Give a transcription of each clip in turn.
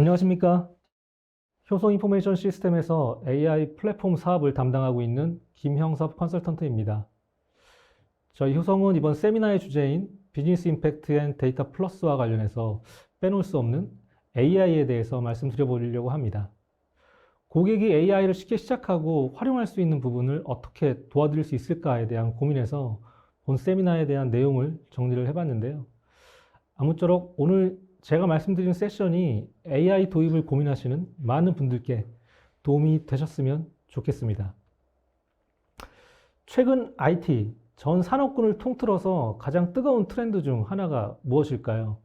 안녕하십니까. 효성 인포메이션 시스템에서 AI 플랫폼 사업을 담당하고 있는 김형섭 컨설턴트입니다. 저희 효성은 이번 세미나의 주제인 비즈니스 임팩트 앤 데이터 플러스와 관련해서 빼놓을 수 없는 AI에 대해서 말씀드려 보려고 합니다. 고객이 AI를 쉽게 시작하고 활용할 수 있는 부분을 어떻게 도와드릴 수 있을까에 대한 고민에서 본 세미나에 대한 내용을 정리를 해봤는데요. 아무쪼록 오늘 제가 말씀드린 세션이 AI 도입을 고민하시는 많은 분들께 도움이 되셨으면 좋겠습니다. 최근 IT, 전 산업군을 통틀어서 가장 뜨거운 트렌드 중 하나가 무엇일까요?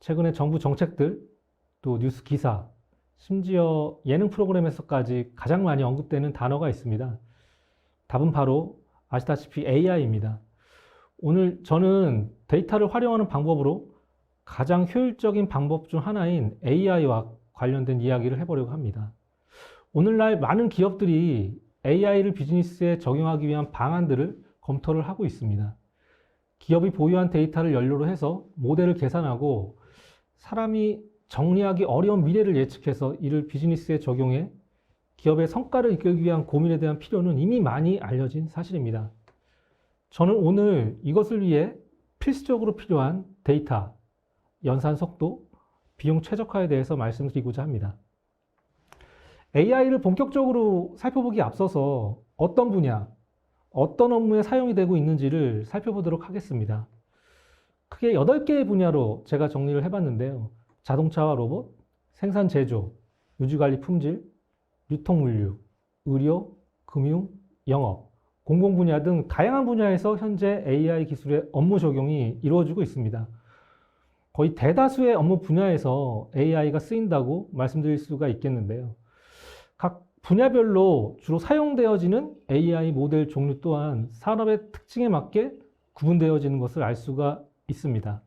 최근에 정부 정책들, 또 뉴스 기사, 심지어 예능 프로그램에서까지 가장 많이 언급되는 단어가 있습니다. 답은 바로 아시다시피 AI입니다. 오늘 저는 데이터를 활용하는 방법으로 가장 효율적인 방법 중 하나인 AI와 관련된 이야기를 해보려고 합니다. 오늘날 많은 기업들이 AI를 비즈니스에 적용하기 위한 방안들을 검토를 하고 있습니다. 기업이 보유한 데이터를 연료로 해서 모델을 계산하고 사람이 정리하기 어려운 미래를 예측해서 이를 비즈니스에 적용해 기업의 성과를 이끌기 위한 고민에 대한 필요는 이미 많이 알려진 사실입니다. 저는 오늘 이것을 위해 필수적으로 필요한 데이터, 연산 속도, 비용 최적화에 대해서 말씀드리고자 합니다. AI를 본격적으로 살펴보기 앞서서 어떤 분야, 어떤 업무에 사용이 되고 있는지를 살펴보도록 하겠습니다. 크게 8개의 분야로 제가 정리를 해봤는데요. 자동차와 로봇, 생산 제조, 유지관리 품질, 유통물류, 의료, 금융, 영업, 공공 분야 등 다양한 분야에서 현재 AI 기술의 업무 적용이 이루어지고 있습니다. 거의 대다수의 업무 분야에서 AI가 쓰인다고 말씀드릴 수가 있겠는데요. 각 분야별로 주로 사용되어지는 AI 모델 종류 또한 산업의 특징에 맞게 구분되어지는 것을 알 수가 있습니다.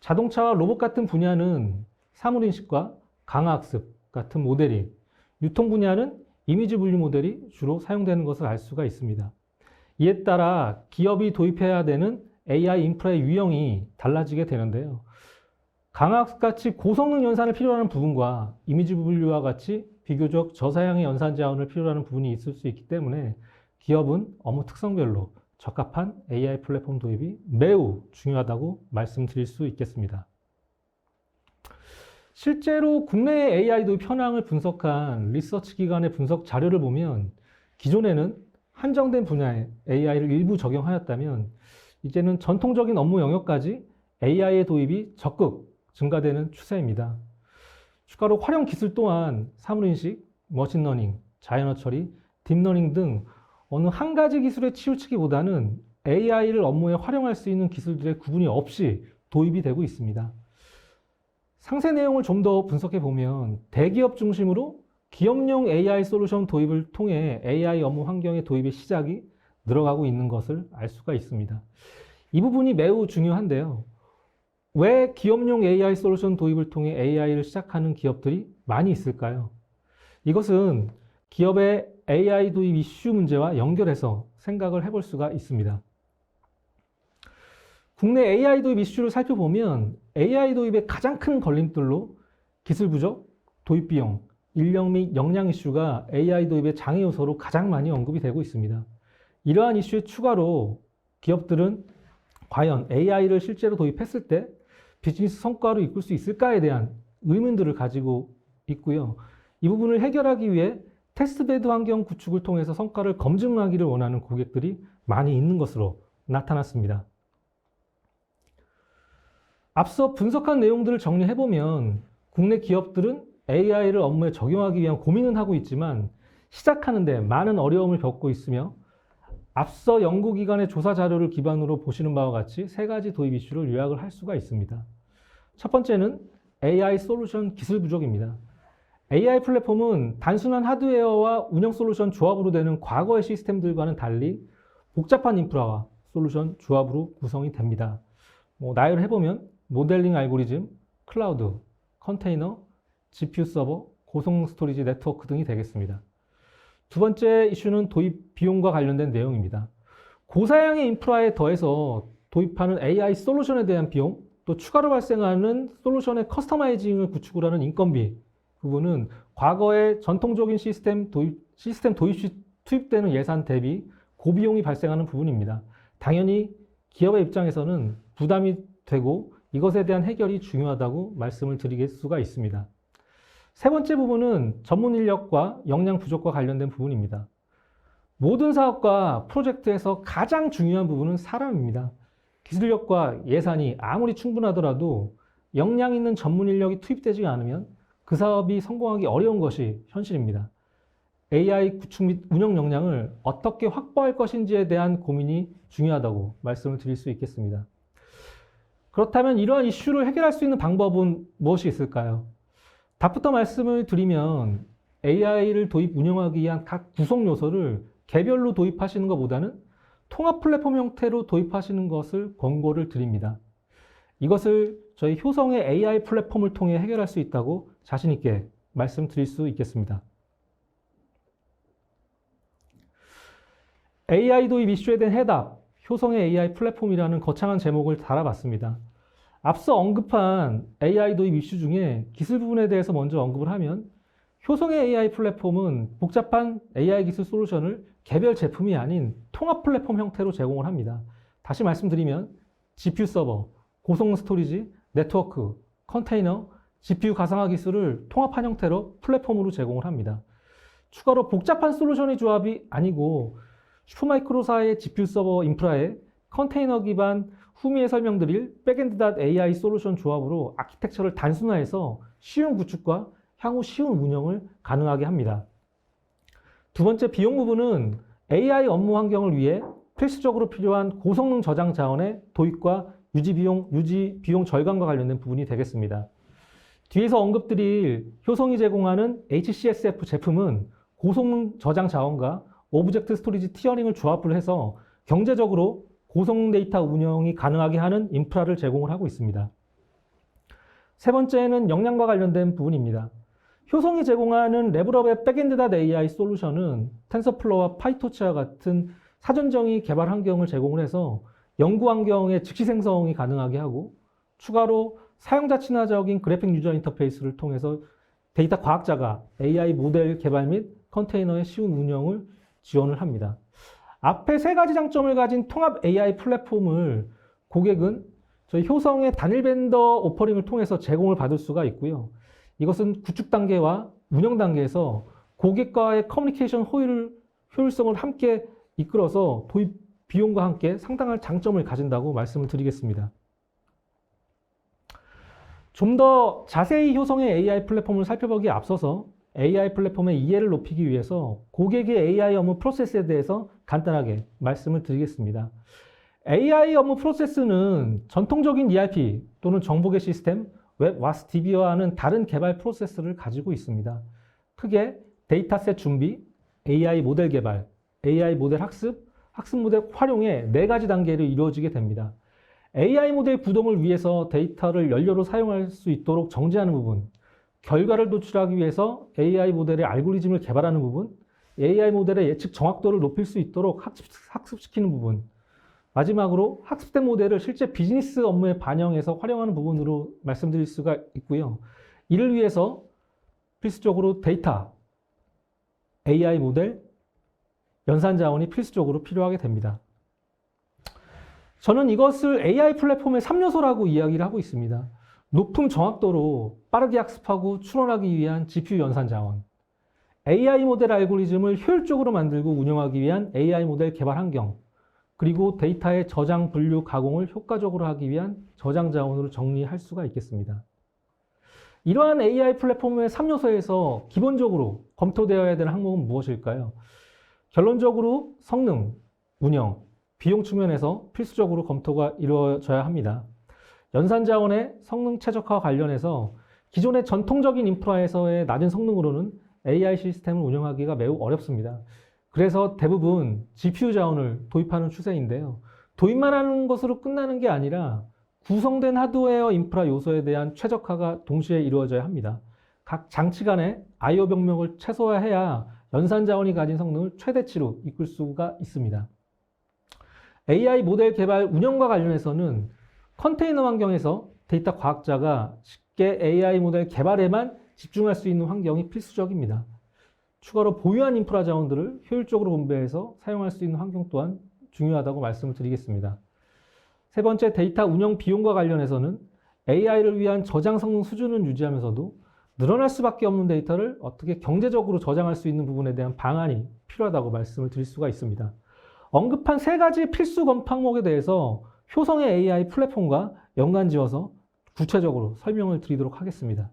자동차와 로봇 같은 분야는 사물인식과 강화학습 같은 모델이, 유통 분야는 이미지 분류 모델이 주로 사용되는 것을 알 수가 있습니다. 이에 따라 기업이 도입해야 되는 AI 인프라의 유형이 달라지게 되는데요. 강학같이 고성능 연산을 필요로 하는 부분과 이미지 분류와 같이 비교적 저사양의 연산 자원을 필요로 하는 부분이 있을 수 있기 때문에 기업은 업무 특성별로 적합한 AI 플랫폼 도입이 매우 중요하다고 말씀드릴 수 있겠습니다. 실제로 국내 AI 도입 현황을 분석한 리서치 기관의 분석 자료를 보면 기존에는 한정된 분야에 AI를 일부 적용하였다면 이제는 전통적인 업무 영역까지 AI의 도입이 적극 증가되는 추세입니다. 추가로 활용 기술 또한 사물인식, 머신러닝, 자연어 처리, 딥러닝 등 어느 한 가지 기술에 치우치기보다는 AI를 업무에 활용할 수 있는 기술들의 구분이 없이 도입이 되고 있습니다. 상세 내용을 좀 더 분석해 보면 대기업 중심으로 기업용 AI 솔루션 도입을 통해 AI 업무 환경의 도입의 시작이 늘어가고 있는 것을 알 수가 있습니다. 이 부분이 매우 중요한데요. 왜 기업용 AI 솔루션 도입을 통해 AI를 시작하는 기업들이 많이 있을까요? 이것은 기업의 AI 도입 이슈 문제와 연결해서 생각을 해볼 수가 있습니다. 국내 AI 도입 이슈를 살펴보면 AI 도입의 가장 큰 걸림돌로 기술 부족, 도입 비용, 인력 및 역량 이슈가 AI 도입의 장애 요소로 가장 많이 언급이 되고 있습니다. 이러한 이슈에 추가로 기업들은 과연 AI를 실제로 도입했을 때 비즈니스 성과로 이끌 수 있을까에 대한 의문들을 가지고 있고요. 이 부분을 해결하기 위해 테스트베드 환경 구축을 통해서 성과를 검증하기를 원하는 고객들이 많이 있는 것으로 나타났습니다. 앞서 분석한 내용들을 정리해보면 국내 기업들은 AI를 업무에 적용하기 위한 고민은 하고 있지만 시작하는데 많은 어려움을 겪고 있으며 앞서 연구기관의 조사 자료를 기반으로 보시는 바와 같이 세 가지 도입 이슈를 요약을 할 수가 있습니다. 첫 번째는 AI 솔루션 기술 부족입니다. AI 플랫폼은 단순한 하드웨어와 운영 솔루션 조합으로 되는 과거의 시스템들과는 달리 복잡한 인프라와 솔루션 조합으로 구성이 됩니다. 뭐 나열을 해보면 모델링 알고리즘, 클라우드, 컨테이너, GPU 서버, 고성 스토리지 네트워크 등이 되겠습니다. 두 번째 이슈는 도입 비용과 관련된 내용입니다. 고사양의 인프라에 더해서 도입하는 AI 솔루션에 대한 비용, 또 추가로 발생하는 솔루션의 커스터마이징을 구축을 하는 인건비 부분은 과거의 전통적인 시스템 도입, 시스템 도입 시 투입되는 예산 대비 고비용이 발생하는 부분입니다. 당연히 기업의 입장에서는 부담이 되고 이것에 대한 해결이 중요하다고 말씀을 드릴 수가 있습니다. 세 번째 부분은 전문 인력과 역량 부족과 관련된 부분입니다. 모든 사업과 프로젝트에서 가장 중요한 부분은 사람입니다. 기술력과 예산이 아무리 충분하더라도 역량 있는 전문 인력이 투입되지 않으면 그 사업이 성공하기 어려운 것이 현실입니다. AI 구축 및 운영 역량을 어떻게 확보할 것인지에 대한 고민이 중요하다고 말씀을 드릴 수 있겠습니다. 그렇다면 이러한 이슈를 해결할 수 있는 방법은 무엇이 있을까요? 답부터 말씀을 드리면 AI를 도입 운영하기 위한 각 구성 요소를 개별로 도입하시는 것보다는 통합 플랫폼 형태로 도입하시는 것을 권고를 드립니다. 이것을 저희 효성의 AI 플랫폼을 통해 해결할 수 있다고 자신 있게 말씀드릴 수 있겠습니다. AI 도입 이슈에 대한 해답, 효성의 AI 플랫폼이라는 거창한 제목을 달아봤습니다. 앞서 언급한 AI 도입 이슈 중에 기술 부분에 대해서 먼저 언급을 하면 효성의 AI 플랫폼은 복잡한 AI 기술 솔루션을 개별 제품이 아닌 통합 플랫폼 형태로 제공을 합니다. 다시 말씀드리면 GPU 서버, 고성 스토리지, 네트워크, 컨테이너, GPU 가상화 기술을 통합한 형태로 플랫폼으로 제공을 합니다. 추가로 복잡한 솔루션의 조합이 아니고 슈퍼마이크로사의 GPU 서버 인프라에 컨테이너 기반 후미에 설명드릴 백엔드.ai 솔루션 조합으로 아키텍처를 단순화해서 쉬운 구축과 향후 쉬운 운영을 가능하게 합니다. 두 번째 비용 부분은 AI 업무 환경을 위해 필수적으로 필요한 고성능 저장 자원의 도입과 유지 비용, 유지 비용 절감과 관련된 부분이 되겠습니다. 뒤에서 언급드릴 효성이 제공하는 HCSF 제품은 고성능 저장 자원과 오브젝트 스토리지 티어링을 조합을 해서 경제적으로 고성능 데이터 운영이 가능하게 하는 인프라를 제공을 하고 있습니다. 세 번째는 역량과 관련된 부분입니다. 효성이 제공하는 레벨업의 백엔드.ai 솔루션은 텐서플로와 파이토치와 같은 사전 정의 개발 환경을 제공을 해서 연구 환경의 즉시 생성이 가능하게 하고 추가로 사용자 친화적인 그래픽 유저 인터페이스를 통해서 데이터 과학자가 AI 모델 개발 및 컨테이너의 쉬운 운영을 지원을 합니다. 앞에 세 가지 장점을 가진 통합 AI 플랫폼을 고객은 저희 효성의 단일 벤더 오퍼링을 통해서 제공을 받을 수가 있고요. 이것은 구축 단계와 운영 단계에서 고객과의 커뮤니케이션 효율, 효율성을 함께 이끌어서 도입 비용과 함께 상당한 장점을 가진다고 말씀을 드리겠습니다. 좀 더 자세히 효성의 AI 플랫폼을 살펴보기에 앞서서 AI 플랫폼의 이해를 높이기 위해서 고객의 AI 업무 프로세스에 대해서 간단하게 말씀을 드리겠습니다. AI 업무 프로세스는 전통적인 ERP 또는 정보계 시스템, 웹 와스 DB와는 다른 개발 프로세스를 가지고 있습니다. 크게 데이터셋 준비, AI 모델 개발, AI 모델 학습, 학습 모델 활용의 네 가지 단계를 이루어지게 됩니다. AI 모델 구동을 위해서 데이터를 연료로 사용할 수 있도록 정지하는 부분, 결과를 도출하기 위해서 AI 모델의 알고리즘을 개발하는 부분, AI 모델의 예측 정확도를 높일 수 있도록 학습, 시키는 부분, 마지막으로 학습된 모델을 실제 비즈니스 업무에 반영해서 활용하는 부분으로 말씀드릴 수가 있고요. 이를 위해서 필수적으로 데이터, AI 모델, 연산 자원이 필수적으로 필요하게 됩니다. 저는 이것을 AI 플랫폼의 3요소라고 이야기를 하고 있습니다. 높은 정확도로 빠르게 학습하고 추론하기 위한 GPU 연산 자원, AI 모델 알고리즘을 효율적으로 만들고 운영하기 위한 AI 모델 개발 환경, 그리고 데이터의 저장, 분류, 가공을 효과적으로 하기 위한 저장 자원으로 정리할 수가 있겠습니다. 이러한 AI 플랫폼의 3요소에서 기본적으로 검토되어야 되는 항목은 무엇일까요? 결론적으로 성능, 운영, 비용 측면에서 필수적으로 검토가 이루어져야 합니다. 연산 자원의 성능 최적화와 관련해서 기존의 전통적인 인프라에서의 낮은 성능으로는 AI 시스템을 운영하기가 매우 어렵습니다. 그래서 대부분 GPU 자원을 도입하는 추세인데요. 도입만 하는 것으로 끝나는 게 아니라 구성된 하드웨어 인프라 요소에 대한 최적화가 동시에 이루어져야 합니다. 각 장치 간의 I/O 병력을 최소화해야 연산 자원이 가진 성능을 최대치로 이끌 수가 있습니다. AI 모델 개발 운영과 관련해서는 컨테이너 환경에서 데이터 과학자가 쉽게 AI 모델 개발에만 집중할 수 있는 환경이 필수적입니다. 추가로 보유한 인프라 자원들을 효율적으로 분배해서 사용할 수 있는 환경 또한 중요하다고 말씀을 드리겠습니다. 세 번째, 데이터 운영 비용과 관련해서는 AI를 위한 저장 성능 수준은 유지하면서도 늘어날 수밖에 없는 데이터를 어떻게 경제적으로 저장할 수 있는 부분에 대한 방안이 필요하다고 말씀을 드릴 수가 있습니다. 언급한 세 가지 필수 항목에 대해서 효성의 AI 플랫폼과 연관 지어서 구체적으로 설명을 드리도록 하겠습니다.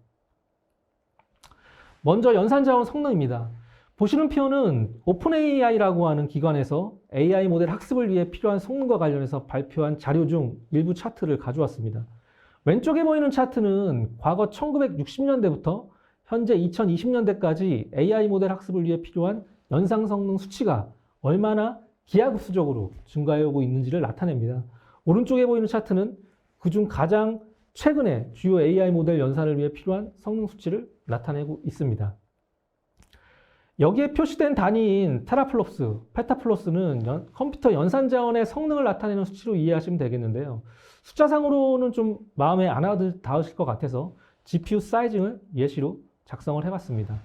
먼저 연산자원 성능입니다. 보시는 표는 오픈AI라고 하는 기관에서 AI 모델 학습을 위해 필요한 성능과 관련해서 발표한 자료 중 일부 차트를 가져왔습니다. 왼쪽에 보이는 차트는 과거 1960년대부터 현재 2020년대까지 AI 모델 학습을 위해 필요한 연상 성능 수치가 얼마나 기하급수적으로 증가해 오고 있는지를 나타냅니다. 오른쪽에 보이는 차트는 그중 가장 최근에 주요 AI 모델 연산을 위해 필요한 성능 수치를 나타내고 있습니다. 여기에 표시된 단위인 테라플롭스, 페타플롭스는 연- 컴퓨터 연산 자원의 성능을 나타내는 수치로 이해하시면 되겠는데요. 숫자상으로는 좀 마음에 안 닿으실 것 같아서 GPU 사이징을 예시로 작성을 해봤습니다.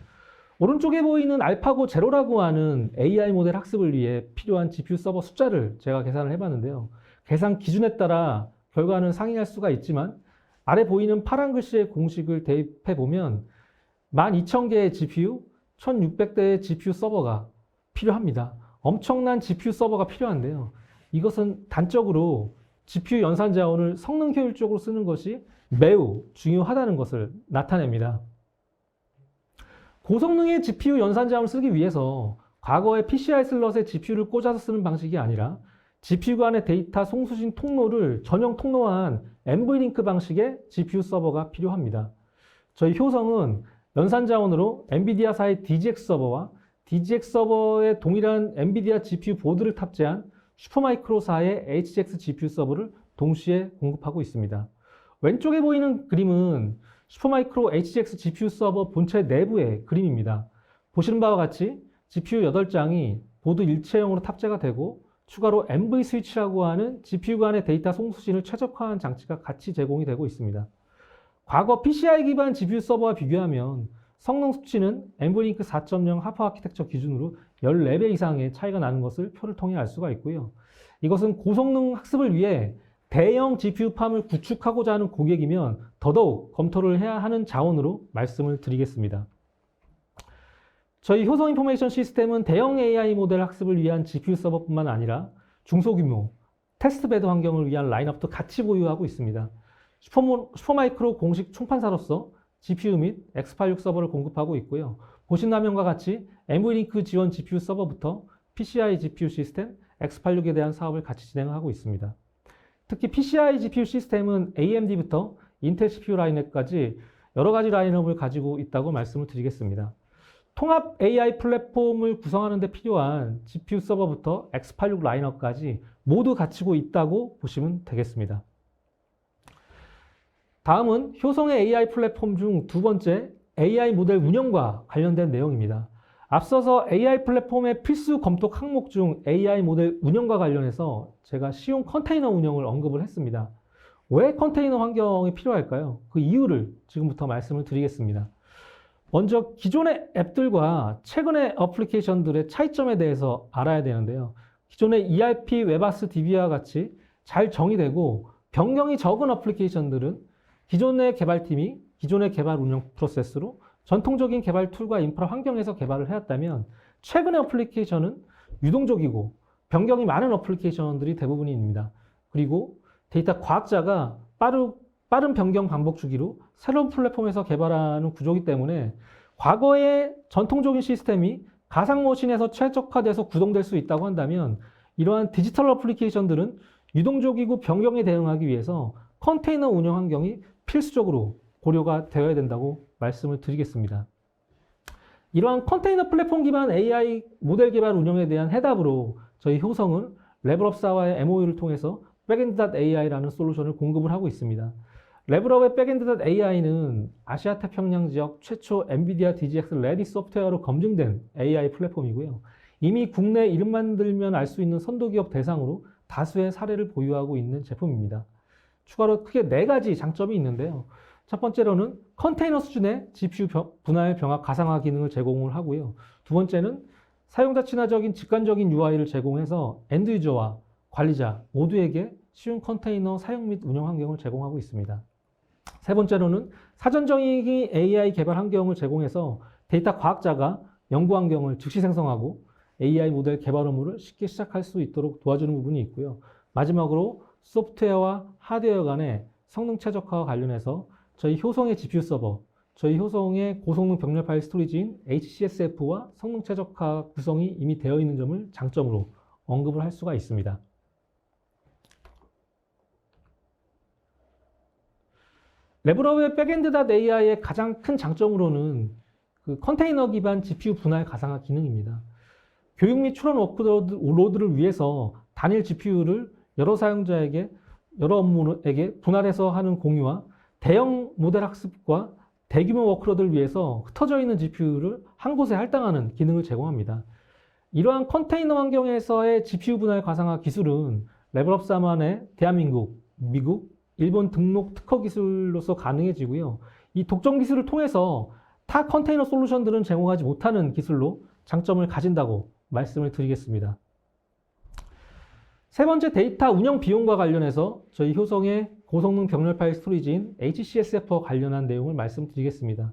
오른쪽에 보이는 알파고 제로라고 하는 AI 모델 학습을 위해 필요한 GPU 서버 숫자를 제가 계산을 해봤는데요. 계산 기준에 따라 결과는 상이할 수가 있지만 아래 보이는 파란 글씨의 공식을 대입해 보면 12,000개의 GPU, 1,600대의 GPU 서버가 필요합니다. 엄청난 GPU 서버가 필요한데요. 이것은 단적으로 GPU 연산 자원을 성능 효율적으로 쓰는 것이 매우 중요하다는 것을 나타냅니다. 고성능의 GPU 연산 자원을 쓰기 위해서 과거의 PCI 슬롯에 GPU를 꽂아서 쓰는 방식이 아니라 GPU 간의 데이터 송수신 통로를 전용 통로화한 NVLink 방식의 GPU 서버가 필요합니다. 저희 효성은 연산 자원으로 엔비디아사의 DGX 서버와 DGX 서버에 동일한 엔비디아 GPU 보드를 탑재한 슈퍼마이크로사의 HGX GPU 서버를 동시에 공급하고 있습니다. 왼쪽에 보이는 그림은 슈퍼마이크로 HGX GPU 서버 본체 내부의 그림입니다. 보시는 바와 같이 GPU 8장이 보드 일체형으로 탑재가 되고 추가로 MV 스위치라고 하는 GPU 간의 데이터 송수신을 최적화한 장치가 같이 제공이 되고 있습니다. 과거 PCI 기반 GPU 서버와 비교하면 성능 수치는 NVLink 4.0 하프 아키텍처 기준으로 14배 이상의 차이가 나는 것을 표를 통해 알 수가 있고요. 이것은 고성능 학습을 위해 대형 GPU 팜을 구축하고자 하는 고객이면 더더욱 검토를 해야 하는 자원으로 말씀을 드리겠습니다. 저희 효성 인포메이션 시스템은 대형 AI 모델 학습을 위한 GPU 서버뿐만 아니라 중소규모 테스트베드 환경을 위한 라인업도 같이 보유하고 있습니다. 슈퍼모, 슈퍼마이크로 공식 총판사로서 GPU 및 X86 서버를 공급하고 있고요. 보신 화면과 같이 NVLink 지원 GPU 서버부터 PCI GPU 시스템 X86에 대한 사업을 같이 진행하고 있습니다. 특히 PCI GPU 시스템은 AMD부터 인텔 CPU 라인업까지 여러 가지 라인업을 가지고 있다고 말씀을 드리겠습니다. 통합 AI 플랫폼을 구성하는 데 필요한 GPU 서버부터 X86 라인업까지 모두 갖추고 있다고 보시면 되겠습니다. 다음은 효성의 AI 플랫폼 중 두 번째 AI 모델 운영과 관련된 내용입니다. 앞서서 AI 플랫폼의 필수 검토 항목 중 AI 모델 운영과 관련해서 제가 쉬운 컨테이너 운영을 언급을 했습니다. 왜 컨테이너 환경이 필요할까요? 그 이유를 지금부터 말씀을 드리겠습니다. 먼저 기존의 앱들과 최근의 어플리케이션들의 차이점에 대해서 알아야 되는데요. 기존의 ERP, 웹아스 DB와 같이 잘 정의되고 변경이 적은 어플리케이션들은 기존의 개발팀이 기존의 개발 운영 프로세스로 전통적인 개발 툴과 인프라 환경에서 개발을 해왔다면 최근의 어플리케이션은 유동적이고 변경이 많은 어플리케이션들이 대부분입니다. 그리고 데이터 과학자가 빠르, 빠른 변경 반복 주기로 새로운 플랫폼에서 개발하는 구조이기 때문에 과거의 전통적인 시스템이 가상 머신에서 최적화돼서 구동될 수 있다고 한다면 이러한 디지털 어플리케이션들은 유동적이고 변경에 대응하기 위해서 컨테이너 운영 환경이 필수적으로 고려가 되어야 된다고 말씀을 드리겠습니다. 이러한 컨테이너 플랫폼 기반 AI 모델 개발 운영에 대한 해답으로 저희 효성은 레벨업사와의 MOU를 통해서 백엔드.ai라는 솔루션을 공급을 하고 있습니다. 레벨업의 백엔드.ai는 아시아 태평양 지역 최초 엔비디아 DGX 레디 소프트웨어로 검증된 AI 플랫폼이고요. 이미 국내 이름만 들면 알 수 있는 선도기업 대상으로 다수의 사례를 보유하고 있는 제품입니다. 추가로 크게 네 가지 장점이 있는데요. 첫 번째로는 컨테이너 수준의 GPU 병- 분할 병합 가상화 기능을 제공을 하고요. 두 번째는 사용자 친화적인 직관적인 UI를 제공해서 엔드 유저와 관리자 모두에게 쉬운 컨테이너 사용 및 운영 환경을 제공하고 있습니다. 세 번째로는 사전적인 AI 개발 환경을 제공해서 데이터 과학자가 연구 환경을 즉시 생성하고 AI 모델 개발 업무를 쉽게 시작할 수 있도록 도와주는 부분이 있고요. 마지막으로 소프트웨어와 하드웨어 간의 성능 최적화와 관련해서 저희 효성의 GPU 서버, 저희 효성의 고성능 병렬 파일 스토리지인 HCSF와 성능 최적화 구성이 이미 되어 있는 점을 장점으로 언급을 할 수가 있습니다. 레브러브의 백엔드.ai의 가장 큰 장점으로는 그 컨테이너 기반 GPU 분할 가상화 기능입니다. 교육 및 추론 워크로드를 위해서 단일 GPU를 여러 사용자에게 여러 업무에게 분할해서 하는 공유와 대형 모델 학습과 대규모 워크로드를 위해서 흩어져 있는 GPU를 한 곳에 할당하는 기능을 제공합니다. 이러한 컨테이너 환경에서의 GPU 분할 가상화 기술은 레벨업 3만의 대한민국, 미국, 일본 등록 특허 기술로서 가능해지고요. 이 독점 기술을 통해서 타 컨테이너 솔루션들은 제공하지 못하는 기술로 장점을 가진다고 말씀을 드리겠습니다. 세 번째 데이터 운영 비용과 관련해서 저희 효성의 고성능 병렬 파일 스토리지인 HCSF와 관련한 내용을 말씀드리겠습니다.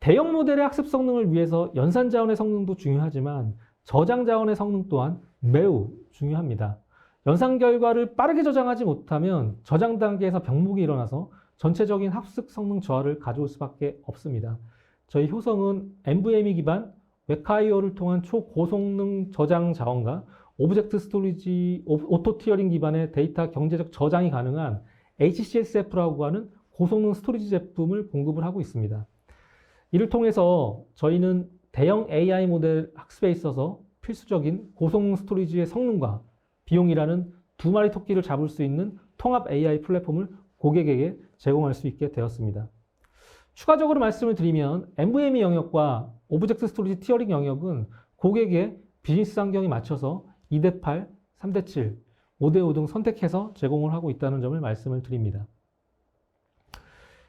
대형 모델의 학습 성능을 위해서 연산 자원의 성능도 중요하지만 저장 자원의 성능 또한 매우 중요합니다. 연산 결과를 빠르게 저장하지 못하면 저장 단계에서 병목이 일어나서 전체적인 학습 성능 저하를 가져올 수밖에 없습니다. 저희 효성은 NVMe 기반 웹카이어를 통한 초고성능 저장 자원과 오브젝트 스토리지 오토 티어링 기반의 데이터 경제적 저장이 가능한 HCSF라고 하는 고성능 스토리지 제품을 공급을 하고 있습니다. 이를 통해서 저희는 대형 AI 모델 학습에 있어서 필수적인 고성능 스토리지의 성능과 비용이라는 두 마리 토끼를 잡을 수 있는 통합 AI 플랫폼을 고객에게 제공할 수 있게 되었습니다. 추가적으로 말씀을 드리면 NVMe 영역과 오브젝트 스토리지 티어링 영역은 고객의 비즈니스 환경에 맞춰서 2대 8, 3대 7, 5대 5 등 선택해서 제공을 하고 있다는 점을 말씀을 드립니다.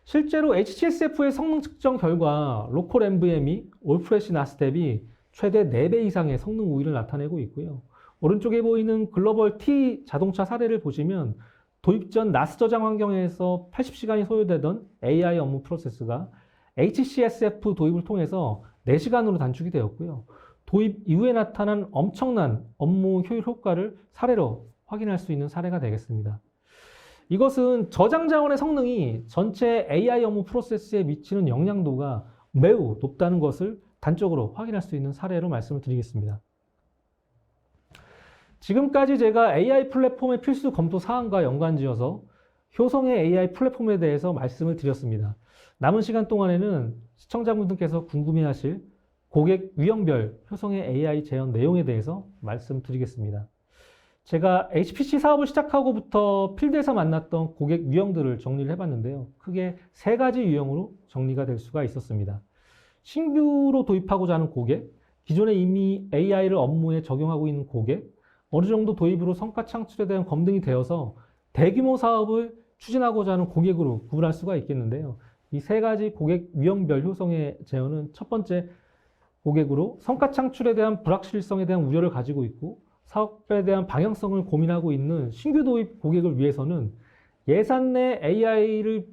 실제로 HCSF의 성능 측정 결과 로컬 NVMe, 올프레시 나스 대비 최대 4배 이상의 성능 우위를 나타내고 있고요. 오른쪽에 보이는 글로벌 T 자동차 사례를 보시면 도입 전 나스 저장 환경에서 80시간이 소요되던 AI 업무 프로세스가 HCSF 도입을 통해서 4시간으로 단축이 되었고요. 도입 이후에 나타난 엄청난 업무 효율 효과를 사례로 확인할 수 있는 사례가 되겠습니다. 이것은 저장 자원의 성능이 전체 AI 업무 프로세스에 미치는 영향도가 매우 높다는 것을 단적으로 확인할 수 있는 사례로 말씀을 드리겠습니다. 지금까지 제가 AI 플랫폼의 필수 검토 사항과 연관지어서 효성의 AI 플랫폼에 대해서 말씀을 드렸습니다. 남은 시간 동안에는 시청자분들께서 궁금해하실 고객 유형별 효성의 AI 제언 내용에 대해서 말씀드리겠습니다. 제가 HPC 사업을 시작하고부터 필드에서 만났던 고객 유형들을 정리를 해봤는데요. 크게 세 가지 유형으로 정리가 될 수가 있었습니다. 신규로 도입하고자 하는 고객, 기존에 이미 AI를 업무에 적용하고 있는 고객, 어느 정도 도입으로 성과 창출에 대한 검증이 되어서 대규모 사업을 추진하고자 하는 고객으로 구분할 수가 있겠는데요. 이 세 가지 고객 유형별 효성의 제어는 첫 번째 고객으로 성과 창출에 대한 불확실성에 대한 우려를 가지고 있고 사업에 대한 방향성을 고민하고 있는 신규 도입 고객을 위해서는 예산 내 AI를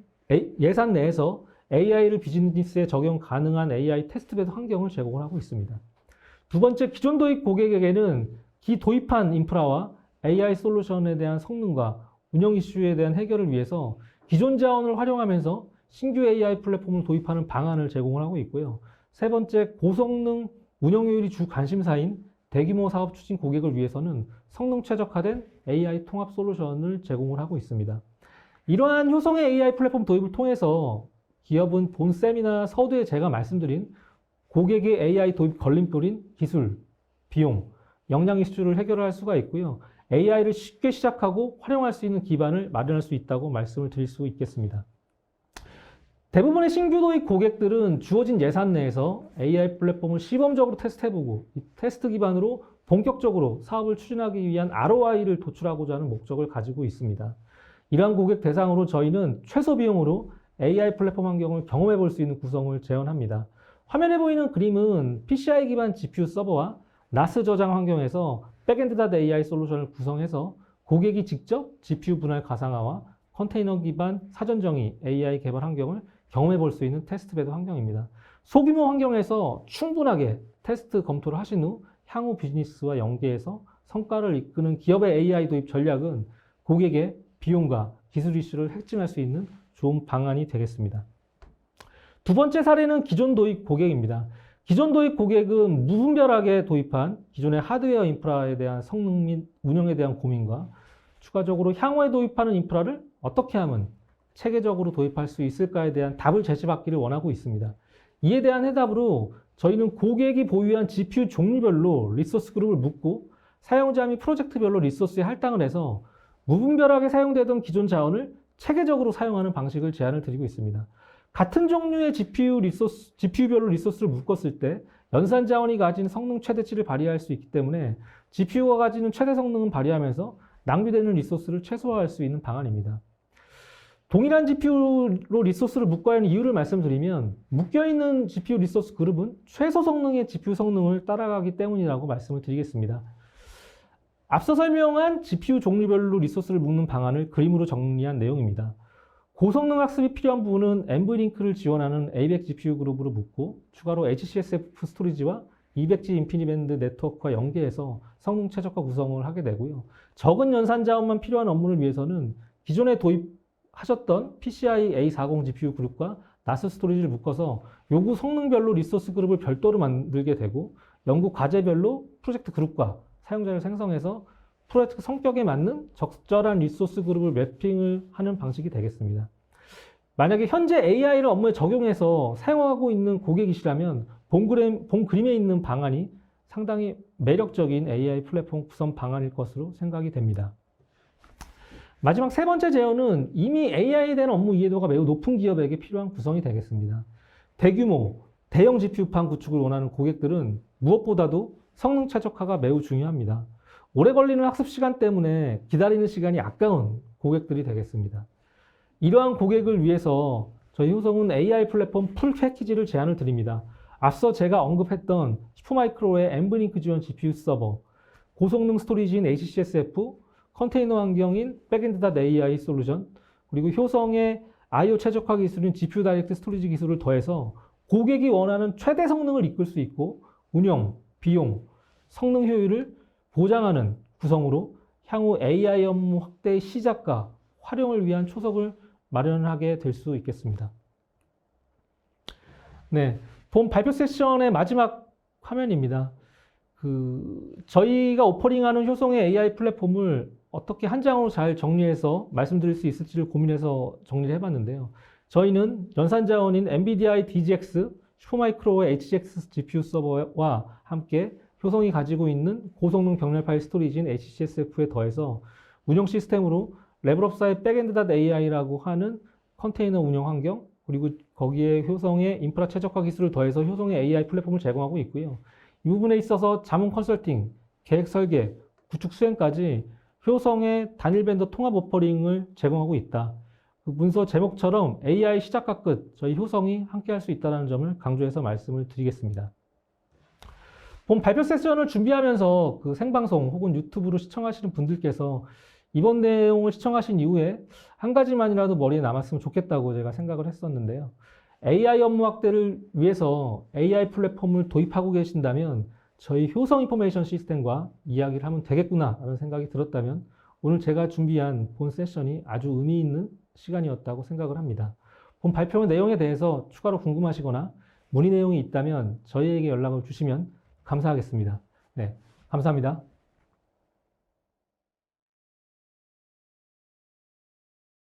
예산 내에서 AI를 비즈니스에 적용 가능한 AI 테스트 베드 환경을 제공을 하고 있습니다. 두 번째 기존 도입 고객에게는 기 도입한 인프라와 AI 솔루션에 대한 성능과 운영 이슈에 대한 해결을 위해서 기존 자원을 활용하면서 신규 AI 플랫폼을 도입하는 방안을 제공을 하고 있고요. 세 번째, 고성능 운영효율이 주 관심사인 대규모 사업 추진 고객을 위해서는 성능 최적화된 AI 통합 솔루션을 제공을 하고 있습니다. 이러한 효성의 AI 플랫폼 도입을 통해서 기업은 본 세미나 서두에 제가 말씀드린 고객의 AI 도입 걸림돌인 기술, 비용, 역량 이슈를 해결할 수가 있고요. AI를 쉽게 시작하고 활용할 수 있는 기반을 마련할 수 있다고 말씀을 드릴 수 있겠습니다. 대부분의 신규 도입 고객들은 주어진 예산 내에서 AI 플랫폼을 시범적으로 테스트해보고 이 테스트 기반으로 본격적으로 사업을 추진하기 위한 ROI를 도출하고자 하는 목적을 가지고 있습니다. 이러한 고객 대상으로 저희는 최소 비용으로 AI 플랫폼 환경을 경험해 볼 수 있는 구성을 재현합니다. 화면에 보이는 그림은 PCI 기반 GPU 서버와 NAS 저장 환경에서 백엔드.ai 솔루션을 구성해서 고객이 직접 GPU 분할 가상화와 컨테이너 기반 사전 정의 AI 개발 환경을 경험해 볼 수 있는 테스트베드 환경입니다. 소규모 환경에서 충분하게 테스트 검토를 하신 후 향후 비즈니스와 연계해서 성과를 이끄는 기업의 AI 도입 전략은 고객의 비용과 기술 이슈를 핵심할 수 있는 좋은 방안이 되겠습니다. 두 번째 사례는 기존 도입 고객입니다. 기존 도입 고객은 무분별하게 도입한 기존의 하드웨어 인프라에 대한 성능 및 운영에 대한 고민과 추가적으로 향후에 도입하는 인프라를 어떻게 하면 체계적으로 도입할 수 있을까에 대한 답을 제시받기를 원하고 있습니다. 이에 대한 해답으로 저희는 고객이 보유한 GPU 종류별로 리소스 그룹을 묶고 사용자 및 프로젝트별로 리소스에 할당을 해서 무분별하게 사용되던 기존 자원을 체계적으로 사용하는 방식을 제안을 드리고 있습니다. 같은 종류의 GPU 리소스, GPU별로 리소스를 묶었을 때 연산 자원이 가진 성능 최대치를 발휘할 수 있기 때문에 GPU가 가지는 최대 성능은 발휘하면서 낭비되는 리소스를 최소화할 수 있는 방안입니다. 동일한 GPU로 리소스를 묶어야 하는 이유를 말씀드리면 묶여있는 GPU 리소스 그룹은 최소 성능의 GPU 성능을 따라가기 때문이라고 말씀을 드리겠습니다. 앞서 설명한 GPU 종류별로 리소스를 묶는 방안을 그림으로 정리한 내용입니다. 고성능 학습이 필요한 부분은 NVLink를 지원하는 A100 GPU 그룹으로 묶고 추가로 HCSF 스토리지와 200G 인피니밴드 네트워크와 연계해서 성능 최적화 구성을 하게 되고요. 적은 연산 자원만 필요한 업무를 위해서는 기존에 도입하셨던 PCI A40 GPU 그룹과 NAS 스토리지를 묶어서 요구 성능별로 리소스 그룹을 별도로 만들게 되고 연구 과제별로 프로젝트 그룹과 사용자를 생성해서 프로젝트 성격에 맞는 적절한 리소스 그룹을 매핑을 하는 방식이 되겠습니다. 만약에 현재 AI를 업무에 적용해서 사용하고 있는 고객이시라면 본, 그림, 본 그림에 있는 방안이 상당히 매력적인 AI 플랫폼 구성 방안일 것으로 생각이 됩니다. 마지막 세 번째 제어는 이미 AI에 대한 업무 이해도가 매우 높은 기업에게 필요한 구성이 되겠습니다. 대규모, 대형 GPU판 구축을 원하는 고객들은 무엇보다도 성능 최적화가 매우 중요합니다. 오래 걸리는 학습 시간 때문에 기다리는 시간이 아까운 고객들이 되겠습니다. 이러한 고객을 위해서 저희 효성은 AI 플랫폼 풀 패키지를 제안을 드립니다. 앞서 제가 언급했던 슈퍼마이크로의 엠브링크 지원 GPU 서버, 고성능 스토리지인 HCSF, 컨테이너 환경인 백엔드.ai 솔루션, 그리고 효성의 I/O 최적화 기술인 GPU 다이렉트 스토리지 기술을 더해서 고객이 원하는 최대 성능을 이끌 수 있고 운영, 비용, 성능 효율을 보장하는 구성으로 향후 AI 업무 확대의 시작과 활용을 위한 초석을 마련하게 될 수 있겠습니다. 네, 본 발표 세션의 마지막 화면입니다. 그 저희가 오퍼링하는 효성의 AI 플랫폼을 어떻게 한 장으로 잘 정리해서 말씀드릴 수 있을지를 고민해서 정리를 해봤는데요. 저희는 연산 자원인 NVIDIA DGX, 슈퍼마이크로의 HGX GPU 서버와 함께 효성이 가지고 있는 고성능 병렬 파일 스토리지인 HCSF에 더해서 운영 시스템으로 레벨업사의 백엔드.ai라고 하는 컨테이너 운영 환경 그리고 거기에 효성의 인프라 최적화 기술을 더해서 효성의 AI 플랫폼을 제공하고 있고요. 이 부분에 있어서 자문 컨설팅, 계획 설계, 구축 수행까지 효성의 단일 밴더 통합 오퍼링을 제공하고 있다. 그 문서 제목처럼 AI 시작과 끝, 저희 효성이 함께 할 수 있다는 점을 강조해서 말씀을 드리겠습니다. 본 발표 세션을 준비하면서 그 생방송 혹은 유튜브로 시청하시는 분들께서 이번 내용을 시청하신 이후에 한 가지만이라도 머리에 남았으면 좋겠다고 제가 생각을 했었는데요. AI 업무 확대를 위해서 AI 플랫폼을 도입하고 계신다면 저희 효성 인포메이션 시스템과 이야기를 하면 되겠구나 라는 생각이 들었다면 오늘 제가 준비한 본 세션이 아주 의미 있는 시간이었다고 생각을 합니다. 본 발표 내용에 대해서 추가로 궁금하시거나 문의 내용이 있다면 저희에게 연락을 주시면 감사하겠습니다. 네, 감사합니다.